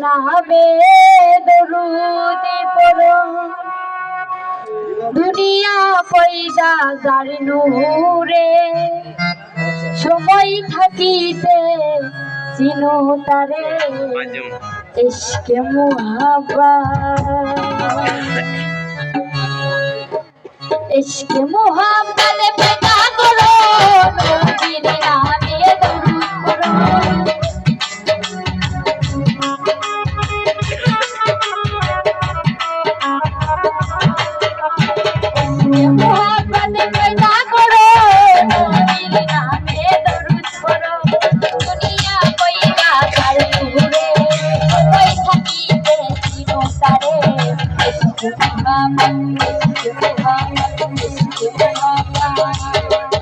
শোনাবে দরুদি পড়ো। দুনিয়া পয়দা যার নূরে, সময় থাকিতে চিনো তারে। ইশকে মোহাবা ইশকে মোহাবা Thank you.